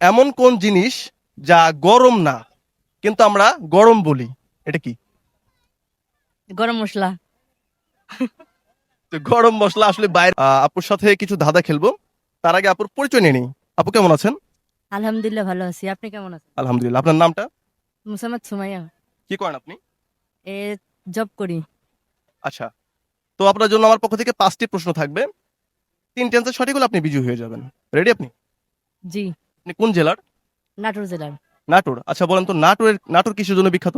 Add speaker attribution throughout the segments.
Speaker 1: এমন কোন জিনিস যা গরম না কিন্তু আমরা গরম বলি? এটা কি?
Speaker 2: গরম মশলা।
Speaker 1: গরম মশলা আসলে বাইরে। আপুর সাথে কিছু ধাঁধা খেলব। তার আগে আপুর পরিচয় নিয়ে নিই। আপু কেমন আছেন?
Speaker 2: আলহামদুলিল্লাহ ভালো আছি। আপনি কেমন আছেন?
Speaker 1: আলহামদুলিল্লাহ। আপনার নামটা?
Speaker 2: মুসাম্মদ সুমাইয়া।
Speaker 1: কি করেন আপনি?
Speaker 2: এ জব করি।
Speaker 1: আচ্ছা। তো আপনার জন্য আমার পক্ষ থেকে পাঁচটি প্রশ্ন থাকবে। তিনটে অ্যান্সার সঠিক হলে আপনি বিজয়ী হয়ে যাবেন। রেডি আপনি?
Speaker 2: জি।
Speaker 1: আপনি কোন জেলার?
Speaker 2: নাটোর জেলার।
Speaker 1: নাটোর। আচ্ছা বলেন তো নাটোরের নাটোর কিসের জন্য বিখ্যাত?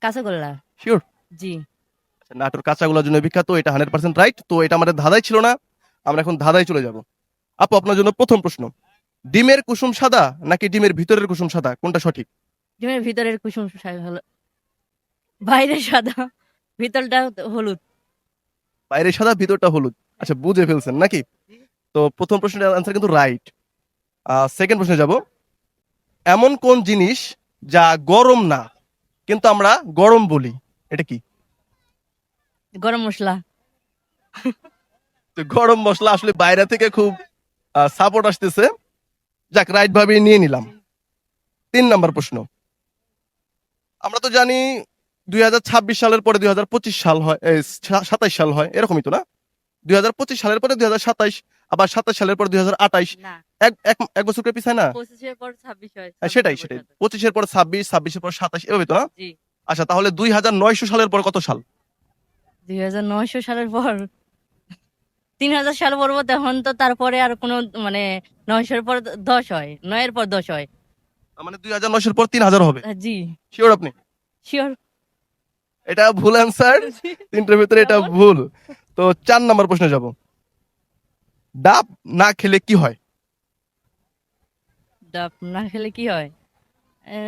Speaker 2: কাঁচাগোল্লা।
Speaker 1: শিওর
Speaker 2: জি।
Speaker 1: আচ্ছা, নাটোর কাঁচাগুলোর জন্য বিখ্যাত এটা হান্ড্রেড পার্সেন্ট রাইট তো এটা আমাদের ধাঁধাই ছিল না আমরা এখন ধাঁধায় চলে যাব। আপু আপনার জন্য প্রথম প্রশ্ন। ডিমের কুসুম সাদা নাকি ডিমের ভিতরের কুসুম সাদা? কোনটা সঠিক?
Speaker 2: ডিমের ভিতরের কুসুম সা- হলো বাইরে সাদা ভিতরটা হলুদ।
Speaker 1: বাইরে সাদা ভিতরটা হলুদ। আচ্ছা বুঝে ফেলছেন নাকি? তো প্রথম প্রশ্নের আনসার কিন্তু রাইট সেকেন্ড প্রশ্নে যাব। এমন কোন জিনিস যা গরম না কিন্তু আমরা গরম বলি? এটা কি?
Speaker 2: গরম মশলা।
Speaker 1: তো গরম মশলা আসলে বাইরে থেকে খুব সাপোর্ট আসতেছে। যাক রাইট ভাবে নিয়ে নিলাম। তিন নাম্বার প্রশ্ন। আমরা তো জানি দুই হাজার ছাব্বিশ সালের পরে দুই হাজার পঁচিশ সাল হয় সাতাইশ সাল হয় এরকমই তো না? দুই সালের পরে দুই আবার সাতাশ সালের পরে দুই এক বছর করে পিছায় না?
Speaker 2: হয়
Speaker 1: হ্যাঁ, সেটাই সেটাই। পঁচিশের পর ছাব্বিশ ছাব্বিশের পর সাতাশ এভাবে তো আচ্ছা তাহলে দুই হাজার নয়শো সালের পর কত সাল?
Speaker 2: দুই হাজার নয়শো সালের পর তিন হাজার সাল পর্ব তখন তো তারপরে আর কোনো মানে নয়শোর পর দশ হয় নয়ের পর দশ হয়।
Speaker 1: মানে দুই হাজার নয়শোর পর তিন হাজার হবে।
Speaker 2: জি।
Speaker 1: শিওর আপনি?
Speaker 2: শিওর
Speaker 1: এটা ভুল অ্যান্সার তিনটার ভিতরে এটা ভুল। তো চার নম্বর প্রশ্নে যাব। ডাব না খেলে কি হয়?
Speaker 2: ডাব না খেলে কি হয়?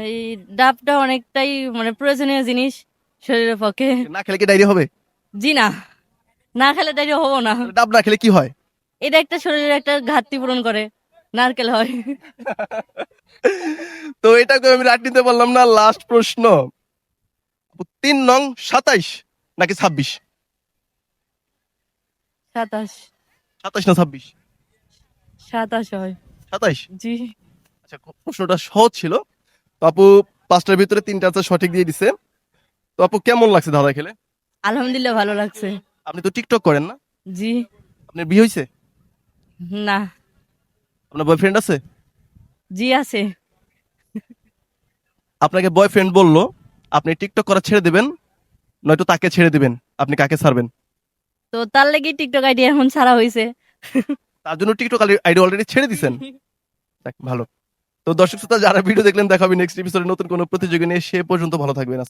Speaker 2: এই ডাবটা অনেকটাই মানে প্রয়োজনীয় জিনিস শরীরের পক্ষে।
Speaker 1: না খেলে কি ডায়রিয়া হবে?
Speaker 2: জি না। না খেলে তাই হব না।
Speaker 1: ডাব না খেলে কি হয়?
Speaker 2: এটা একটা শরীরের একটা ঘাটতি পূরণ করে। নারকেল হয়।
Speaker 1: তো এটাকে আমি রাট নিতে পারলাম না লাস্ট প্রশ্ন। তিন নং সাতাইশ নাকি ছাব্বিশ?
Speaker 2: সাতাশ।
Speaker 1: সাতাইশ না ছাব্বিশ?
Speaker 2: সাতাশ হয়।
Speaker 1: সাতাইশ?
Speaker 2: জি।
Speaker 1: আচ্ছা প্রশ্নটা সহজ ছিল। তো আপু পাঁচটার ভিতরে তিনটা আছে সঠিক দিয়ে দিছে। তো আপু কেমন লাগছে দাদা খেলে?
Speaker 2: আলহামদুলিল্লাহ ভালো লাগছে।
Speaker 1: আপনি তো টিকটক করেন না?
Speaker 2: জি।
Speaker 1: আপনার বিয়ে হয়েছে
Speaker 2: না।
Speaker 1: আপনার বয়ফ্রেন্ড আছে?
Speaker 2: জি আছে।
Speaker 1: আপনাকে বয়ফ্রেন্ড বলল আপনি টিকটক করা ছেড়ে দিবেন নয়তো তাকে ছেড়ে দিবেন আপনি কাকে ছাড়বেন?
Speaker 2: তো তার লাগি টিকটক আইডি এখন ছাড়া হয়েছে
Speaker 1: তার জন্য টিকটক আইডি অলরেডি ছেড়ে দিছেন। দেখ ভালো। তো দর্শক শ্রোতা যারা ভিডিও দেখলেন দেখাবি নেক্সট এপিসোডে নতুন কোনো প্রতিযোগী নিয়ে সে পর্যন্ত ভালো থাকবেন।